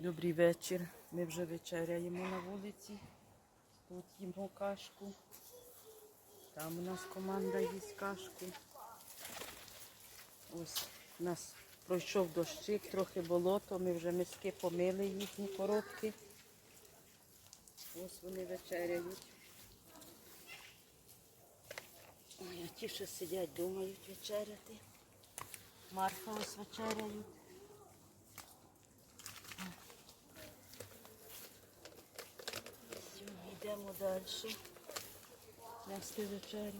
Добрий вечір. Ми вже вечеряємо на вулиці. Тут їмо кашку. Там у нас команда їсть кашку. Ось у нас пройшов дощик, трохи болото. Ми вже миски помили їхні коробки. Ось вони вечеряють. Ой, а ті, що сидять, думають вечеряти. Марфа ось вечеряють. Йдемо далі. Нести вечерю.